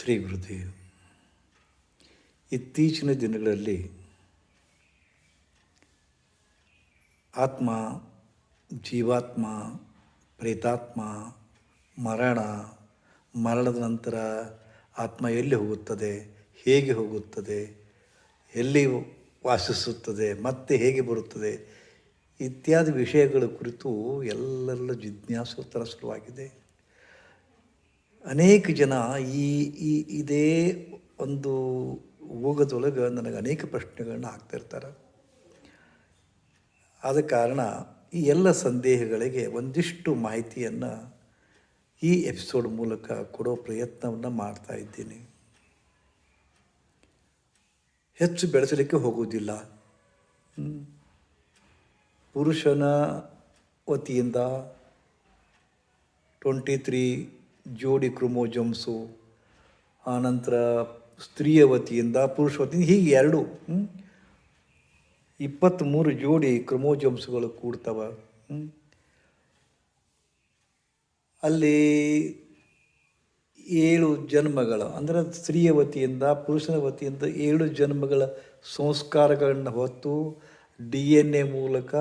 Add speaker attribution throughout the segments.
Speaker 1: ಶ್ರೀ ಗುರುದೇವ್ ಇತ್ತೀಚಿನ ದಿನಗಳಲ್ಲಿ ಆತ್ಮ, ಜೀವಾತ್ಮ, ಪ್ರೇತಾತ್ಮ, ಮರಣ, ಮರಣದ ನಂತರ ಆತ್ಮ ಎಲ್ಲಿ ಹೋಗುತ್ತದೆ, ಹೇಗೆ ಹೋಗುತ್ತದೆ, ಎಲ್ಲಿ ವಾಸಿಸುತ್ತದೆ, ಮತ್ತೆ ಹೇಗೆ ಬರುತ್ತದೆ, ಇತ್ಯಾದಿ ವಿಷಯಗಳ ಕುರಿತು ಎಲ್ಲರಲ್ಲೂ ಜಿಜ್ಞಾಸು ಥರ ಶುರುವಾಗಿದೆ. ಅನೇಕ ಜನ ಈ ಈ, ಇದೇ ಒಂದು ಹೋಗದೊಳಗೆ ನನಗೆ ಅನೇಕ ಪ್ರಶ್ನೆಗಳನ್ನ ಆಗ್ತಿರ್ತಾರೆ ಆದ ಕಾರಣ ಈ ಎಲ್ಲ ಸಂದೇಹಗಳಿಗೆ ಒಂದಿಷ್ಟು ಮಾಹಿತಿಯನ್ನು ಈ ಎಪಿಸೋಡ್ ಮೂಲಕ ಕೊಡೋ ಪ್ರಯತ್ನವನ್ನು ಮಾಡ್ತಾ ಇದ್ದೀನಿ. ಹೆಚ್ಚು ಬೆಳೆಸಲಿಕ್ಕೆ ಹೋಗುವುದಿಲ್ಲ. ಪುರುಷನ ವತಿಯಿಂದ ಟ್ವೆಂಟಿ ತ್ರೀ ಜೋಡಿ ಕ್ರೋಮೋಜಮ್ಸು ಆನಂತರ ಸ್ತ್ರೀಯ ವತಿಯಿಂದ ಪುರುಷ ವತಿಯಿಂದ ಹೀಗೆ ಎರಡು? ಇಪ್ಪತ್ತ್ಮೂರು ಜೋಡಿ ಕ್ರೋಮೋಜಮ್ಸ್ಗಳು ಕೂಡ್ತವೆ ಅಲ್ಲಿ ಏಳು ಜನ್ಮಗಳು ಅಂದರೆ ಸ್ತ್ರೀಯ ವತಿಯಿಂದ ಪುರುಷನ ವತಿಯಿಂದ ಏಳು ಜನ್ಮಗಳ ಸಂಸ್ಕಾರಗಳನ್ನು ಹೊತ್ತು ಡಿ ಎನ್ ಎ ಮೂಲಕ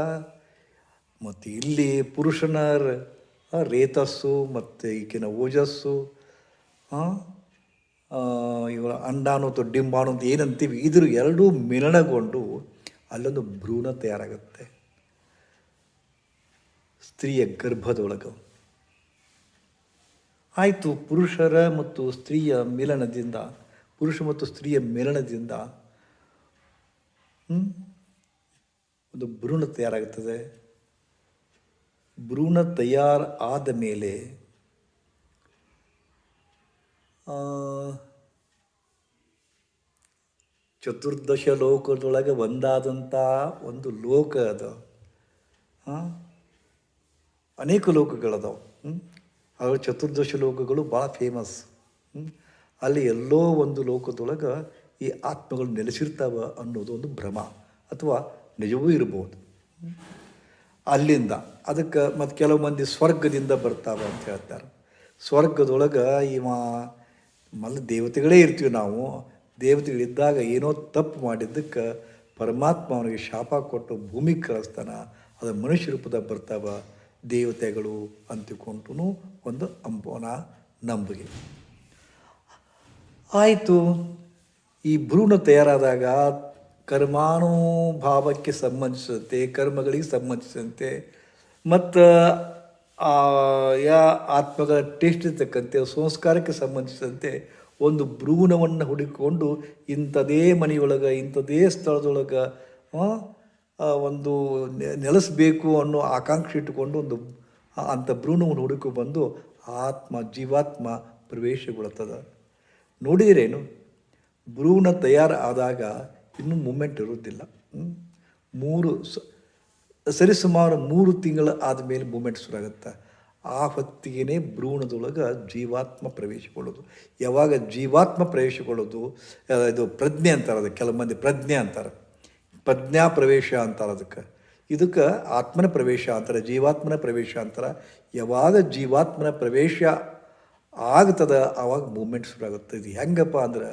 Speaker 1: ಮತ್ತು ಇಲ್ಲಿ ಪುರುಷನ ರ- ಆ, ರೇತಸ್ಸು ಮತ್ತು ಈಕಿನ ಓಜಸ್ಸು ಆ, ಅಂಡಾನು ಅಥವಾ ಡಿಂಬಾಣು ಅಂತ ಏನಂತೀವಿ ಇದ್ರ ಎರಡೂ ಮಿಲನಗೊಂಡು ಅಲ್ಲೊಂದು ಭ್ರೂಣ ತಯಾರಾಗುತ್ತೆ. ಸ್ತ್ರೀಯ ಗರ್ಭದೊಳಗೆ. ಆಯಿತು ಪುರುಷರ ಮತ್ತು ಸ್ತ್ರೀಯ ಮಿಲನದಿಂದ ಪುರುಷ ಮತ್ತು ಸ್ತ್ರೀಯ ಮಿಲನದಿಂದ ಒಂದು ಭ್ರೂಣ ತಯಾರಾಗುತ್ತದೆ ಭ್ರೂಣ ತಯಾರು ಆದ ಮೇಲೆ ಚತುರ್ದಶ ಲೋಕದೊಳಗೆ ಒಂದಾದಂಥ ಒಂದು ಲೋಕ ಅದು? ಅನೇಕ ಲೋಕಗಳದಾವೆ ಅವು ಚತುರ್ದಶ ಲೋಕಗಳು ಭಾಳ ಫೇಮಸ್ ಅಲ್ಲಿ ಎಲ್ಲೋ ಒಂದು ಲೋಕದೊಳಗೆ ಈ ಆತ್ಮಗಳು ನೆಲೆಸಿರ್ತಾವೆ ಅನ್ನೋದು ಒಂದು ಭ್ರಮ ಅಥವಾ ನಿಜವೂ ಇರ್ಬೋದು. ಅಲ್ಲಿಂದ. ಅದಕ್ಕೆ ಮತ್ತು ಕೆಲವು ಮಂದಿ ಸ್ವರ್ಗದಿಂದ ಬರ್ತಾವ ಅಂತ ಹೇಳ್ತಾರೆ. ಸ್ವರ್ಗದೊಳಗೆ ಇವ ಮಲ್ಲ ದೇವತೆಗಳೇ ಇರ್ತೀವಿ ನಾವು. ದೇವತೆಗಳಿದ್ದಾಗ ಏನೋ ತಪ್ಪು ಮಾಡಿದ್ದಕ್ಕೆ ಪರಮಾತ್ಮ ಅವನಿಗೆ ಶಾಪ ಕೊಟ್ಟು ಭೂಮಿ ಕಳಿಸ್ತಾನ. ಅದು ಮನುಷ್ಯ ರೂಪದಾಗ ಬರ್ತಾವ ದೇವತೆಗಳು ಅಂತಕೊಂಡು ಒಂದು ಅಂಬೋನ ನಂಬಿಕೆ. ಆಯಿತು. ಈ ಭ್ರೂಣ ತಯಾರಾದಾಗ ಕರ್ಮಾನುಭಾವಕ್ಕೆ ಸಂಬಂಧಿಸಿದಂತೆ, ಕರ್ಮಗಳಿಗೆ ಸಂಬಂಧಿಸಿದಂತೆ, ಮತ್ತು ಯಾ ಆತ್ಮಗಳ ಟೇಸ್ಟ್ ಇರ್ತಕ್ಕಂತೆ, ಸಂಸ್ಕಾರಕ್ಕೆ ಸಂಬಂಧಿಸಿದಂತೆ ಒಂದು ಭ್ರೂಣವನ್ನು ಹುಡುಕಿಕೊಂಡು ಇಂಥದೇ ಮನೆಯೊಳಗೆ, ಇಂಥದೇ ಸ್ಥಳದೊಳಗೆ ಒಂದು ನೆಲೆಸಬೇಕು ಅನ್ನೋ ಆಕಾಂಕ್ಷೆ ಇಟ್ಟುಕೊಂಡು ಒಂದು ಅಂಥ ಭ್ರೂಣವನ್ನು ಹುಡುಕಿ ಬಂದು ಆತ್ಮ, ಜೀವಾತ್ಮ ಪ್ರವೇಶಗೊಳ್ಳುತ್ತದೆ ನೋಡಿದಿರೇನು? ಭ್ರೂಣ ಆದಾಗ ಇನ್ನೂ ಮೂಮೆಂಟ್ ಇರುವುದಿಲ್ಲ ಮೂರು ಸರಿಸುಮಾರು ಮೂರು ತಿಂಗಳ ಆದಮೇಲೆ ಮೂಮೆಂಟ್ ಶುರುವಾಗುತ್ತೆ. ಆ ಹೊತ್ತಿಗೆ ಭ್ರೂಣದೊಳಗೆ ಜೀವಾತ್ಮ ಪ್ರವೇಶಗೊಳ್ಳೋದು ಯಾವಾಗ ಜೀವಾತ್ಮ ಪ್ರವೇಶಗೊಳ್ಳೋದು ಇದು ಪ್ರಜ್ಞೆ ಅಂತಾರೆ ಅದಕ್ಕೆ, ಕೆಲವು ಮಂದಿ ಪ್ರಜ್ಞೆ ಅಂತಾರೆ. ಪ್ರಜ್ಞಾ ಪ್ರವೇಶ ಅಂತಾರೆ ಅದಕ್ಕೆ. ಇದಕ್ಕೆ ಆತ್ಮನ ಪ್ರವೇಶ ಅಂತಾರೆ, ಜೀವಾತ್ಮನ ಪ್ರವೇಶ ಅಂತಾರೆ. ಯಾವಾಗ ಜೀವಾತ್ಮನ ಪ್ರವೇಶ ಆಗ್ತದ ಆವಾಗ ಮೂಮೆಂಟ್ ಶುರುವಾಗುತ್ತೆ. ಇದು ಹೆಂಗಪ್ಪ ಅಂದ್ರೆ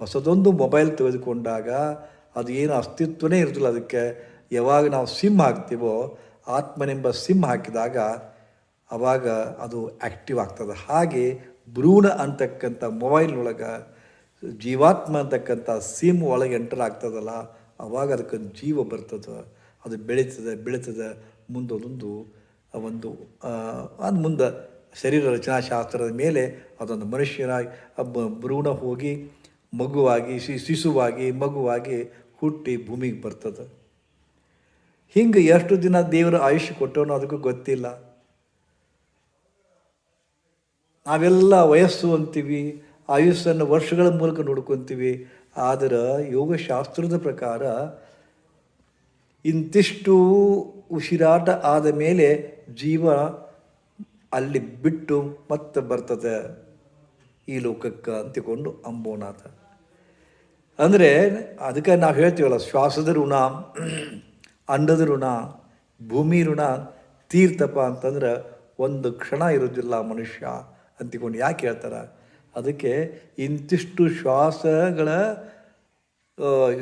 Speaker 1: ಹೊಸದೊಂದು ಮೊಬೈಲ್ ತೆಗೆದುಕೊಂಡಾಗ ಅದು ಏನು ಅಸ್ತಿತ್ವನೇ ಇರೋದಿಲ್ಲ ಅದಕ್ಕೆ. ಯಾವಾಗ ನಾವು ಸಿಮ್ ಹಾಕ್ತೀವೋ, ಆತ್ಮನೆಂಬ ಸಿಮ್ ಹಾಕಿದಾಗ ಆವಾಗ ಅದು ಆ್ಯಕ್ಟಿವ್ ಆಗ್ತದೆ. ಹಾಗೆ ಭ್ರೂಣ ಅಂತಕ್ಕಂಥ ಮೊಬೈಲ್ನೊಳಗೆ, ಜೀವಾತ್ಮ ಅಂತಕ್ಕಂಥ ಸಿಮ್ ಒಳಗೆ ಎಂಟರ್ ಆಗ್ತದಲ್ಲ ಆವಾಗ ಅದಕ್ಕೆ ಜೀವ ಬರ್ತದೆ. ಅದು ಬೆಳೀತದೆ ಬೆಳೀತದೆ. ಮುಂದೊಂದೊಂದು ಒಂದು ಅದು ಮುಂದೆ ಶರೀರ ರಚನಾಶಾಸ್ತ್ರದ ಮೇಲೆ ಅದೊಂದು ಮನುಷ್ಯನಾಗಿ ಭ್ರೂಣ ಹೋಗಿ ಮಗುವಾಗಿ ಶಿ ಶಿಶುವಾಗಿ, ಮಗುವಾಗಿ ಹುಟ್ಟಿ ಭೂಮಿಗೆ ಬರ್ತದೆ. ಹಿಂಗೆ ಎಷ್ಟು ದಿನ ದೇವರ ಆಯುಷ್ಯ ಕೊಟ್ಟವನೋ ಅದಕ್ಕೂ ಗೊತ್ತಿಲ್ಲ. ನಾವೆಲ್ಲ ವಯಸ್ಸು ಅಂತೀವಿ ಆಯುಸ್ಸನ್ನು ವರ್ಷಗಳ ಮೂಲಕ ನೋಡ್ಕೊತೀವಿ. ಆದರೆ ಯೋಗಶಾಸ್ತ್ರದ ಪ್ರಕಾರ ಇಂತಿಷ್ಟು ಉಸಿರಾಟ ಆದ ಮೇಲೆ ಜೀವ ಅಲ್ಲಿ ಬಿಟ್ಟು ಮತ್ತೆ ಬರ್ತದೆ ಈ ಲೋಕಕ್ಕೆ ಅಂತಿಕೊಂಡು ಅಂಬೋನಾಥ. ಅಂದರೆ ಅದಕ್ಕೆ ನಾವು ಹೇಳ್ತೀವಲ್ಲ, ಶ್ವಾಸದ ಋಣ, ಅಂಡದ ಋಣ, ಭೂಮಿ ಋಣ ತೀರ್ಥಪ ಅಂತಂದ್ರೆ ಒಂದು ಕ್ಷಣ ಇರೋದಿಲ್ಲ ಮನುಷ್ಯ ಅಂತಿಕೊಂಡು ಯಾಕೆ ಹೇಳ್ತಾರೆ? ಅದಕ್ಕೆ ಇಂತಿಷ್ಟು ಶ್ವಾಸಗಳ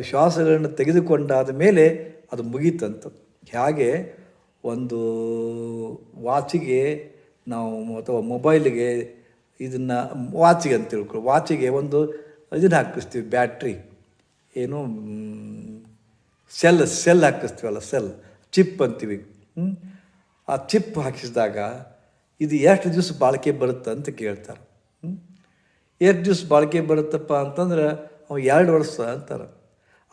Speaker 1: ಶ್ವಾಸಗಳನ್ನು ತೆಗೆದುಕೊಂಡಾದ ಮೇಲೆ ಅದು ಮುಗೀತಂತ. ಹೇಗೆ ಒಂದು ವಾಚಿಗೆ ನಾವು ಅಥವಾ ಮೊಬೈಲ್ಗೆ ಇದನ್ನು, ವಾಚಿಗೆ ಅಂತ ತಿಳ್ಕೊಳ್ಳಿ. ವಾಚಿಗೆ ಒಂದು ಇದನ್ನು ಹಾಕಿಸ್ತೀವಿ, ಬ್ಯಾಟ್ರಿ. ಏನು ಸೆಲ್ ಸೆಲ್ ಹಾಕಿಸ್ತೀವಲ್ಲ, ಸೆಲ್. ಚಿಪ್ ಅಂತೀವಿ. ಆ ಚಿಪ್ ಹಾಕಿಸಿದಾಗ ಇದು ಎಷ್ಟು ದಿವಸ ಬಾಳಿಕೆ ಬರುತ್ತೆ ಅಂತ ಕೇಳ್ತಾರೆ? ಎಷ್ಟು ದಿವಸ ಬಾಳಿಕೆ ಬರುತ್ತಪ್ಪ ಅಂತಂದ್ರೆ, ಅವು ಎರಡು ವರ್ಷ ಅಂತಾರೆ.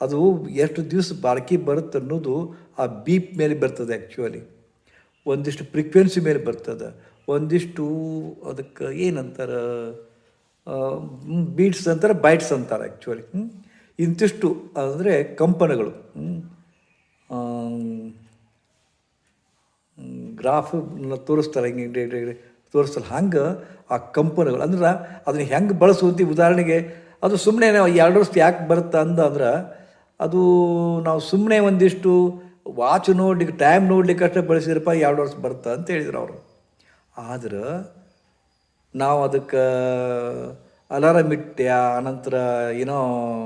Speaker 1: ಅದು ಎಷ್ಟು ದಿವಸ ಬಾಳಿಕೆ ಬರುತ್ತೆ ಅನ್ನೋದು ಆ ಬೀಪ್ ಮೇಲೆ ಬರ್ತದೆ ಆ್ಯಕ್ಚುಲಿ ಒಂದಿಷ್ಟು ಫ್ರೀಕ್ವೆನ್ಸಿ ಮೇಲೆ ಬರ್ತದೆ. ಒಂದಿಷ್ಟು ಅದಕ್ಕೆ ಏನಂತಾರೆ ಬೀಟ್ಸ್ ಅಂತಾರೆ ಬೈಟ್ಸ್ ಅಂತಾರೆ ಆ್ಯಕ್ಚುಲಿ ಇಂತಿಷ್ಟು ಅಂದರೆ ಕಂಪನಗಳು. ಗ್ರಾಫ್ ತೋರಿಸ್ತಾರೆ, ಹಿಂಗೆ ತೋರಿಸ್ತಾರೆ. ಹಂಗೆ ಆ ಕಂಪನಗಳು. ಅಂದ್ರೆ ಅದನ್ನ ಹೆಂಗೆ ಬಳಸುವಂತ ಉದಾಹರಣೆಗೆ, ಅದು ಸುಮ್ಮನೆ ಎರಡು ವರ್ಷ ಯಾಕೆ ಬರುತ್ತೆ ಅಂದ ಅಂದ್ರೆ, ಅದು ನಾವು ಸುಮ್ಮನೆ ಒಂದಿಷ್ಟು ವಾಚ್ ನೋಡ್ಲಿಕ್ಕೆ ಟೈಮ್ ನೋಡ್ಲಿಕ್ಕೆ ಅಷ್ಟೇ ಬಳಸಿದ್ರಪ್ಪ ಎರಡು ವರ್ಷ ಬರುತ್ತೆ ಅಂತ ಹೇಳಿದ್ರು ಅವರು. ಆದ್ರೆ ನಾವು ಅದಕ್ಕೆ ಅಲಾರಮ್ ಇಟ್ಟೆ ಆನಂತರ ಏನೋ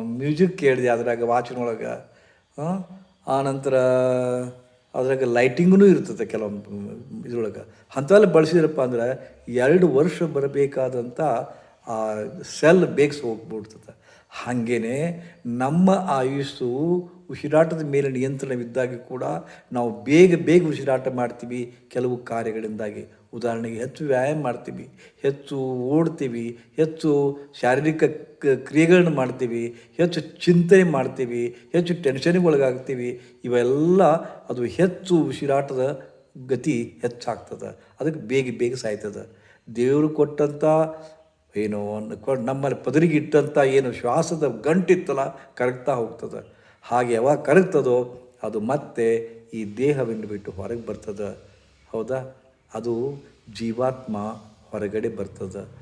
Speaker 1: ಮ್ಯೂಸಿಕ್ ಕೇಳಿದೆ ಅದ್ರಾಗ ವಾಚಿನೊಳಗೆ ಆನಂತರ ಅದ್ರಾಗ ಲೈಟಿಂಗೂ ಇರ್ತದೆ ಕೆಲವೊಂದು ಇದ್ರೊಳಗೆ. ಅಂಥವೆಲ್ಲ ಬಳಸಿದ್ರಪ್ಪ ಅಂದ್ರೆ ಎರಡು ವರ್ಷ ಬರಬೇಕಾದಂಥ ಆ ಸೆಲ್ ಬೇಕ್ಸ್ ಹೋಗ್ಬಿಡ್ತದೆ. ಹಾಗೇ ನಮ್ಮ ಆಯುಸ್ಸು ಉಸಿರಾಟದ ಮೇಲೆ ನಿಯಂತ್ರಣವಿದ್ದಾಗ ಕೂಡ ನಾವು ಬೇಗ ಬೇಗ ಉಸಿರಾಟ ಮಾಡ್ತೀವಿ ಕೆಲವು ಕಾರ್ಯಗಳಿಂದಾಗಿ. ಉದಾಹರಣೆಗೆ ಹೆಚ್ಚು ವ್ಯಾಯಾಮ ಮಾಡ್ತೀವಿ, ಹೆಚ್ಚು ಓಡ್ತೀವಿ, ಹೆಚ್ಚು ಶಾರೀರಿಕ ಕ್ರಿಯೆಗಳನ್ನು ಮಾಡ್ತೀವಿ, ಹೆಚ್ಚು ಚಿಂತನೆ ಮಾಡ್ತೀವಿ, ಹೆಚ್ಚು ಟೆನ್ಷನಿಗೆ ಒಳಗಾಗ್ತೀವಿ, ಇವೆಲ್ಲ ಅದು ಹೆಚ್ಚು ಉಸಿರಾಟದ ಗತಿ ಹೆಚ್ಚಾಗ್ತದೆ. ಅದಕ್ಕೆ ಬೇಗ ಬೇಗ ಸಾಯ್ತದೆ. ದೇವರು ಕೊಟ್ಟಂಥ ಏನು ನಮ್ಮಲ್ಲಿ ಪದರಿಗೆ ಇಟ್ಟಂಥ ಏನು ಶ್ವಾಸದ ಗಂಟಿತ್ತಲ್ಲ, ಕರಗ್ತಾ ಹೋಗ್ತದೆ. ಹಾಗೆ ಯಾವಾಗ ಕರಗ್ತದೋ ಅದು ಮತ್ತೆ ಈ ದೇಹವನ್ನು ಬಿಟ್ಟು ಹೊರಗೆ ಬರ್ತದೆ. ಹೌದಾ? ಅದು ಜೀವಾತ್ಮ ಹೊರಗಡೆ ಬರ್ತದೆ.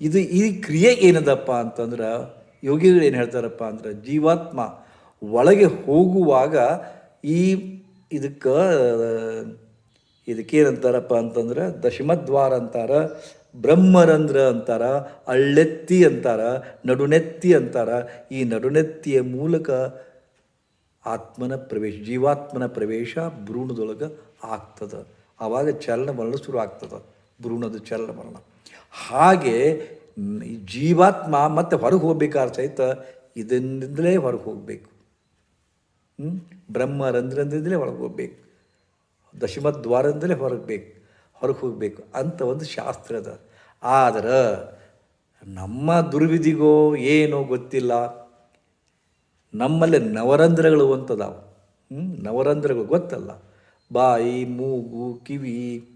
Speaker 1: ಇದು ಈ ಕ್ರಿಯೆ ಏನದಪ್ಪ ಅಂತಂದ್ರೆ ಯೋಗಿಗಳು ಏನು ಹೇಳ್ತಾರಪ್ಪ ಅಂದ್ರೆ ಜೀವಾತ್ಮ ಒಳಗೆ ಹೋಗುವಾಗ ಈ ಇದಕ್ಕೆ ಇದಕ್ಕೇನಂತಾರಪ್ಪ ಅಂತಂದ್ರೆ ದಶಮದ್ವಾರ ಅಂತಾರ, ಬ್ರಹ್ಮರಂಧ್ರ ಅಂತಾರ, ಅಳ್ಳೆತ್ತಿ ಅಂತಾರ, ನಡುನೆತ್ತಿ ಅಂತಾರ. ಈ ನಡುನೆತ್ತಿಯ ಮೂಲಕ ಆತ್ಮನ ಪ್ರವೇಶ, ಜೀವಾತ್ಮನ ಪ್ರವೇಶ ಭ್ರೂಣದೊಳಗೆ ಆಗ್ತದೆ. ಆವಾಗ ಚಲನವಲನ ಶುರು ಆಗ್ತದೆ, ಭ್ರೂಣದ ಚಲನವಲನ ಹಾಗೆ ಜೀವಾತ್ಮ ಮತ್ತೆ ಹೊರಗೆ ಹೋಗ್ಬೇಕಾದ್ರೆ ಸಹಿತ ಇದರಿಂದಲೇ ಹೊರಗೆ ಹೋಗಬೇಕು. ಹ್ಞೂ ಬ್ರಹ್ಮರಂಧ್ರದಿಂದಲೇ ಹೊರಗೆ ಹೋಗ್ಬೇಕು. ದಶಮದ್ವಾರದಿಂದಲೇ ಹೊರಗೆ ಬೇಕು, ಹೊರಗೆ ಹೋಗಬೇಕು ಅಂತ ಒಂದು ಶಾಸ್ತ್ರ ಅದ. ಆದ್ರೆ ನಮ್ಮ ದುರ್ವಿಧಿಗೋ ಏನೋ ಗೊತ್ತಿಲ್ಲ. ನಮ್ಮಲ್ಲಿ ನವರಂಧ್ರಗಳು ಅಂತದಾವು. ನವರಂಧ್ರಗಳು ಗೊತ್ತಲ್ಲ. ಬಾಯಿ, ಮೂಗು, ಕಿವಿ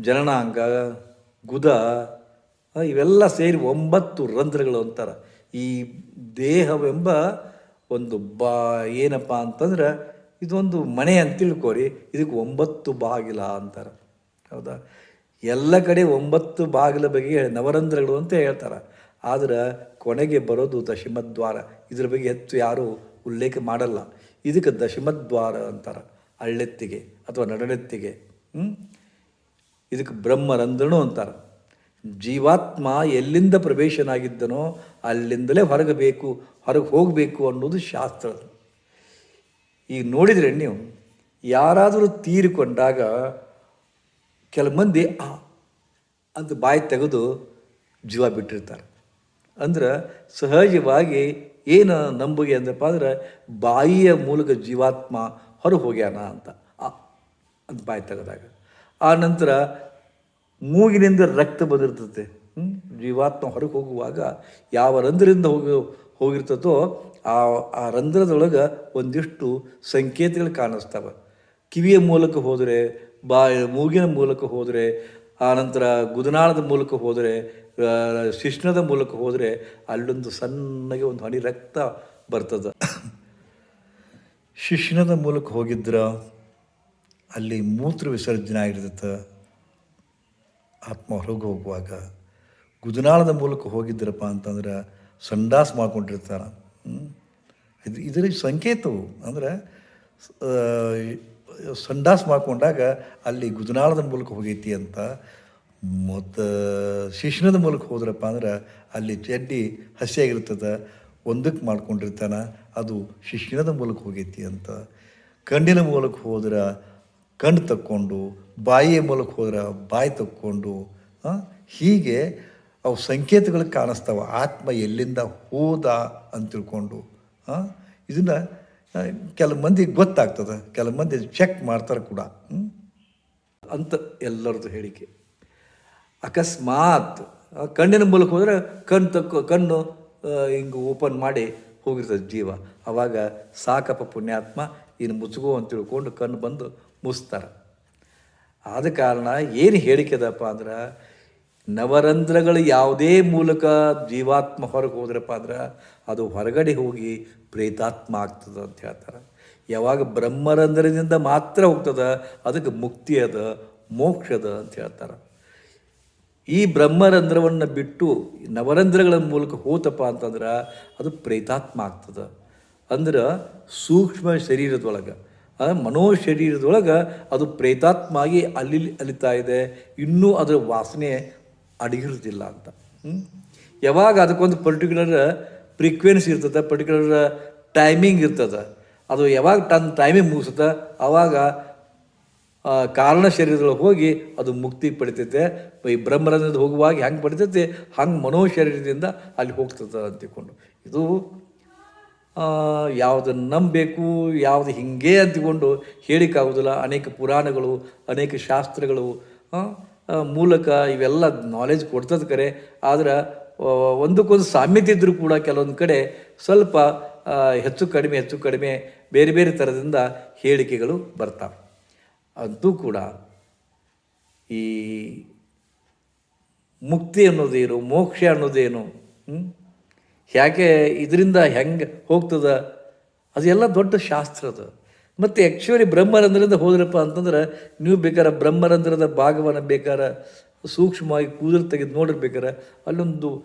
Speaker 1: ಜನನಾಂಗ, ಗುದ ಇವೆಲ್ಲ ಸೇರಿ ಒಂಬತ್ತು ರಂಧ್ರಗಳು ಅಂತಾರೆ. ಈ ದೇಹವೆಂಬ ಒಂದು ಬಾ, ಏನಪ್ಪ ಅಂತಂದ್ರೆ ಇದೊಂದು ಮನೆ ಅಂತ ತಿಳ್ಕೊರಿ, ಇದಕ್ಕೆ ಒಂಬತ್ತು ಬಾಗಿಲ ಅಂತಾರೆ. ಹೌದಾ? ಎಲ್ಲ ಕಡೆ ಒಂಬತ್ತು ಬಾಗಿಲ ಬಗ್ಗೆ ನವರಂಧ್ರಗಳು ಅಂತ ಹೇಳ್ತಾರೆ. ಆದ್ರೆ ಕೊನೆಗೆ ಬರೋದು ದಶಮದ್ವಾರ. ಇದ್ರ ಬಗ್ಗೆ ಹೆಚ್ಚು ಯಾರೂ ಉಲ್ಲೇಖ ಮಾಡಲ್ಲ. ಇದಕ್ಕೆ ದಶಮದ್ವಾರ ಅಂತಾರೆ. ಅಳ್ಳೆತ್ತಿಗೆ ಅಥವಾ ನಡನೆತ್ತಿಗೆ ಇದಕ್ಕೆ ಬ್ರಹ್ಮರಂಧ್ರನು ಅಂತಾರೆ. ಜೀವಾತ್ಮ ಎಲ್ಲಿಂದ ಪ್ರವೇಶನಾಗಿದ್ದನೋ ಅಲ್ಲಿಂದಲೇ ಹೊರಗಬೇಕು, ಹೊರಗೆ ಹೋಗಬೇಕು ಅನ್ನೋದು ಶಾಸ್ತ್ರ ಈಗ ನೋಡಿದರೆ ನೀವು, ಯಾರಾದರೂ ತೀರಿಕೊಂಡಾಗ ಕೆಲ ಮಂದಿ ಆ ಅಂತ ಬಾಯಿ ತೆಗೆದು ಜೀವ ಬಿಟ್ಟಿರ್ತಾರೆ. ಅಂದ್ರೆ ಸಹಜವಾಗಿ ಏನು ನಂಬಿಕೆ ಅಂದ್ರಪ್ಪ ಅಂದ್ರೆ ಬಾಯಿಯ ಮೂಲಕ ಜೀವಾತ್ಮ ಹೊರಗೆ ಹೋಗ್ಯಾನ ಅಂತ. ಆ, ಅಂತ ಬಾಯಿ ತೆಗೆದಾಗ. ಆ ನಂತರ ಮೂಗಿನಿಂದ ರಕ್ತ ಬಂದಿರ್ತದೆ. ಜೀವಾತ್ಮ ಹೊರಗೆ ಹೋಗುವಾಗ ಯಾವ ರಂಧ್ರದಿಂದ ಹೋಗಿ ಹೋಗಿರ್ತದೋ ಆ ಆ ರಂಧ್ರದೊಳಗೆ ಒಂದಿಷ್ಟು ಸಂಕೇತಗಳು ಕಾಣಿಸ್ತವೆ. ಕಿವಿಯ ಮೂಲಕ ಹೋದರೆ ಬಾ ಮೂಗಿನ ಮೂಲಕ ಹೋದರೆ ಆನಂತರ ಗುದನಾಳದ ಮೂಲಕ ಹೋದರೆ ಶಿಷ್ಣದ ಮೂಲಕ ಹೋದರೆ ಅಲ್ಲೊಂದು ಸಣ್ಣಗೆ ಒಂದು ಹನಿ ರಕ್ತ ಬರ್ತದೆ. ಶಿಶ್ನದ ಮೂಲಕ ಹೋಗಿದ್ರ, ಅಲ್ಲಿ ಮೂತ್ರ ವಿಸರ್ಜನೆ ಆಗಿರ್ತದೆ ಆತ್ಮ ಹೊರಗೆ ಹೋಗುವಾಗ ಗುದನಾಳದ ಮೂಲಕ ಹೋಗಿದ್ರಪ್ಪ ಅಂತಂದ್ರೆ ಸಂಡಾಸ್ ಮಾಡ್ಕೊಂಡಿರ್ತಾರೆ? ಇದು ಇದರ ಸಂಕೇತವು ಅಂದರೆ ಸಂಡಾಸ್ ಮಾಡ್ಕೊಂಡಾಗ ಅಲ್ಲಿ ಗುದನಾಳದ ಮೂಲಕ ಹೋಗೈತಿ ಅಂತ ಮತ್ತು ಶಿಶ್ನದ ಮೂಲಕ ಹೋದ್ರಪ್ಪ ಅಂದ್ರೆ ಅಲ್ಲಿ ಚಡ್ಡಿ ಹಸಿಯಾಗಿರ್ತದೆ ಒಂದಕ್ಕೆ ಮಾಡ್ಕೊಂಡಿರ್ತಾನೆ, ಅದು ಶಿಕ್ಷಣದ ಮೂಲಕ ಹೋಗೈತಿ ಅಂತ. ಕಣ್ಣಿನ ಮೂಲಕ ಹೋದ್ರೆ ಕಣ್ಣು ತಕ್ಕೊಂಡು, ಬಾಯಿಯ ಮೂಲಕ ಹೋದ್ರೆ ಬಾಯಿ ತಕ್ಕೊಂಡು ಹೀಗೆ ಅವು ಸಂಕೇತಗಳು ಕಾಣಿಸ್ತಾವೆ. ಆತ್ಮ ಎಲ್ಲಿಂದ ಹೋದ ಅಂತ ತಿಳ್ಕೊಂಡು ಇದನ್ನು ಕೆಲವು ಮಂದಿಗೆ ಗೊತ್ತಾಗ್ತದೆ. ಕೆಲವು ಮಂದಿ ಚೆಕ್ ಮಾಡ್ತಾರೆ ಕೂಡ? ಅಂತ ಎಲ್ಲರದ್ದು ಹೇಳಿಕೆ. ಅಕಸ್ಮಾತ್ ಕಣ್ಣಿನ ಮೂಲಕ ಹೋದರೆ ಕಣ್ಣು ತಕ್ಕ, ಕಣ್ಣು ಹಿಂಗೆ ಓಪನ್ ಮಾಡಿ ಹೋಗಿರ್ತದೆ ಜೀವ. ಆವಾಗ ಸಾಕಪ್ಪ ಪುಣ್ಯಾತ್ಮ, ಇನ್ನು ಮುಚ್ಚುಗೋ ಅಂತ ತಿಳ್ಕೊಂಡು ಕಣ್ಣು ಬಂದು ಮುಚ್ತಾರೆ. ಆದ ಕಾರಣ ಏನು ಹೇಳಿಕೆದಪ್ಪ ಅಂದ್ರೆ, ನವರಂಧ್ರಗಳು ಯಾವುದೇ ಮೂಲಕ ಜೀವಾತ್ಮ ಹೊರಗೆ ಹೋದ್ರಪ್ಪ ಅಂದ್ರೆ, ಅದು ಹೊರಗಡೆ ಹೋಗಿ ಪ್ರೇತಾತ್ಮ ಆಗ್ತದೆ ಅಂತ ಹೇಳ್ತಾರೆ. ಯಾವಾಗ ಬ್ರಹ್ಮರಂಧ್ರದಿಂದ ಮಾತ್ರ ಹೋಗ್ತದೆ, ಅದಕ್ಕೆ ಮುಕ್ತಿ ಅದ ಮೋಕ್ಷದ ಅಂತ ಹೇಳ್ತಾರೆ. ಈ ಬ್ರಹ್ಮರಂಧ್ರವನ್ನು ಬಿಟ್ಟು ನವರಂಧ್ರಗಳ ಮೂಲಕ ಹೋತಪ್ಪ ಅಂತಂದ್ರೆ ಅದು ಪ್ರೇತಾತ್ಮ ಆಗ್ತದೆ ಅಂದ್ರೆ ಸೂಕ್ಷ್ಮ ಶರೀರದೊಳಗೆ ಮನೋ ಶರೀರದೊಳಗೆ ಅದು ಪ್ರೇತಾತ್ಮ ಆಗಿ ಅಲ್ಲಿ ಅಲಿತಾ ಇದೆ, ಇನ್ನೂ ಅದರ ವಾಸನೆ ಅಡಗಿರೋದಿಲ್ಲ ಅಂತ? ಯಾವಾಗ ಅದಕ್ಕೊಂದು ಪರ್ಟಿಕ್ಯುಲರ್ ಫ್ರೀಕ್ವೆನ್ಸಿ ಇರ್ತದೆ ಪರ್ಟಿಕ್ಯುಲರ್ ಟೈಮಿಂಗ್ ಇರ್ತದೆ, ಅದು ಯಾವಾಗ ತನ್ನ ಟೈಮಿಂಗ್ ಮುಗಿಸುತ್ತೆ ಆವಾಗ ಕಾರಣ ಶರೀರದೊಳಗೆ ಹೋಗಿ ಅದು ಮುಕ್ತಿ ಪಡಿತೈತೆ. ಈ ಬ್ರಹ್ಮರಂಧ್ರದ ಹೋಗುವಾಗ ಹೆಂಗೆ ಪಡಿತೈತೆ? ಹಂಗೆ ಮನೋ ಶರೀರದಿಂದ ಅಲ್ಲಿ ಹೋಗ್ತದೆ ಅಂತ ತಿಳ್ಕೊಂಡು. ಇದು ಯಾವುದನ್ನು ನಂಬಬೇಕು, ಯಾವುದು ಹಿಂಗೆ ಅಂತಿಕೊಂಡು ಹೇಳಿಕ್ಕಾಗೋದಿಲ್ಲ. ಅನೇಕ ಪುರಾಣಗಳು, ಅನೇಕ ಶಾಸ್ತ್ರಗಳು ಮೂಲಕ ಇವೆಲ್ಲ ನಾಲೆಜ್ ಕೊಡ್ತದೆ ಕರೆ. ಆದ್ರೆ ಒಂದಕ್ಕೊಂದು ಸಾಮ್ಯತೆ ಇದ್ದರೂ ಕೂಡ ಕೆಲವೊಂದು ಕಡೆ ಸ್ವಲ್ಪ ಹೆಚ್ಚು ಕಡಿಮೆ ಹೆಚ್ಚು ಕಡಿಮೆ, ಬೇರೆ ಬೇರೆ ಥರದಿಂದ ಹೇಳಿಕೆಗಳು ಬರ್ತಾವೆ. ಅಂತೂ ಕೂಡ ಈ ಮುಕ್ತಿ ಅನ್ನೋದೇನು, ಮೋಕ್ಷ ಅನ್ನೋದೇನು? ಯಾಕೆ ಇದರಿಂದ ಹೆಂಗೆ ಹೋಗ್ತದ? ಅದೆಲ್ಲ ದೊಡ್ಡ ಶಾಸ್ತ್ರ ಅದು. ಮತ್ತು ಆ್ಯಕ್ಚುಲಿ ಬ್ರಹ್ಮರಂಧ್ರದಿಂದ ಹೋದ್ರಪ್ಪ ಅಂತಂದ್ರೆ ನೀವು ಬೇಕಾದ್ರೆ ಬ್ರಹ್ಮರಂಧ್ರದ ಭಾಗವನ್ನು ಬೇಕಾದ್ರೆ ಸೂಕ್ಷ್ಮವಾಗಿ ಕೂದಲು ತೆಗೆದು ನೋಡಿರ್ಬೇಕಾರೆ ಅಲ್ಲೊಂದು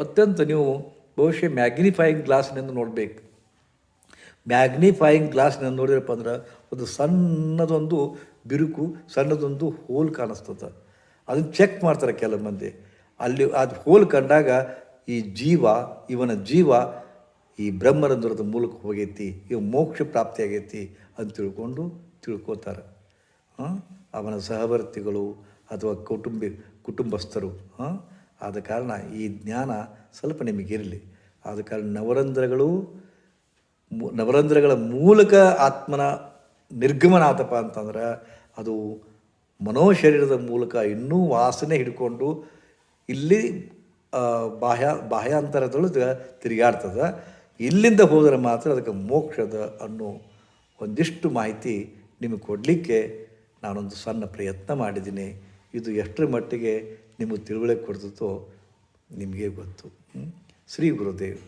Speaker 1: ಅತ್ಯಂತ ನೀವು ಬಹುಶಃ ಮ್ಯಾಗ್ನಿಫೈಯಿಂಗ್ ಗ್ಲಾಸ್ನಿಂದ ನೋಡಬೇಕು. ಮ್ಯಾಗ್ನಿಫೈಯಿಂಗ್ ಗ್ಲಾಸ್ನಿಂದ ನೋಡಿದ್ರಪ್ಪ ಅಂದ್ರೆ ಒಂದು ಸಣ್ಣದೊಂದು ಬಿರುಕು, ಸಣ್ಣದೊಂದು ಹೋಲ್ ಕಾಣಿಸ್ತದೆ. ಅದನ್ನು ಚೆಕ್ ಮಾಡ್ತಾರೆ ಕೆಲವು ಮಂದಿ. ಅಲ್ಲಿ ಅದು ಹೋಲ್ ಕಂಡಾಗ ಈ ಜೀವ, ಇವನ ಜೀವ ಈ ಬ್ರಹ್ಮರಂಧ್ರದ ಮೂಲಕ ಹೋಗೈತಿ, ಇವ ಮೋಕ್ಷ ಪ್ರಾಪ್ತಿ ಆಗೈತಿ ಅಂತ ತಿಳ್ಕೊಂಡು ತಿಳ್ಕೋತಾರೆ. ಅವನ ಸಹವರ್ತಿಗಳು ಅಥವಾ ಕೌಟುಂಬಿ, ಕುಟುಂಬಸ್ಥರು ಆದ ಕಾರಣ ಈ ಜ್ಞಾನ ಸ್ವಲ್ಪ ನಿಮಗಿರಲಿ ಆದ ಕಾರಣ ನವರಂಧ್ರಗಳು ನವರಂಧ್ರಗಳ ಮೂಲಕ ಆತ್ಮನ ನಿರ್ಗಮನ ಆತಪ್ಪ ಅಂತಂದ್ರೆ ಅದು ಮನೋಶರೀರದ ಮೂಲಕ ಇನ್ನೂ ವಾಸನೆ ಹಿಡ್ಕೊಂಡು ಇಲ್ಲಿ ಬಾಹ್ಯ, ಬಾಹ್ಯಾಂತರದೊಳಗೆ ತಿರುಗಾಡ್ತದೆ. ಇಲ್ಲಿಂದ ಹೋದರೆ ಮಾತ್ರ ಅದಕ್ಕೆ ಮೋಕ್ಷದ ಅನ್ನೋ ಒಂದಿಷ್ಟು ಮಾಹಿತಿ ನಿಮಗೆ ಕೊಡಲಿಕ್ಕೆ ನಾನೊಂದು ಸಣ್ಣ ಪ್ರಯತ್ನ ಮಾಡಿದ್ದೀನಿ. ಇದು ಎಷ್ಟರ ಮಟ್ಟಿಗೆ ನಿಮಗೆ ತಿಳುವಳಿಕೆ ಕೊಡ್ತದೋ ನಿಮಗೆ ಗೊತ್ತು. ಶ್ರೀ ಗುರುದೇವ್.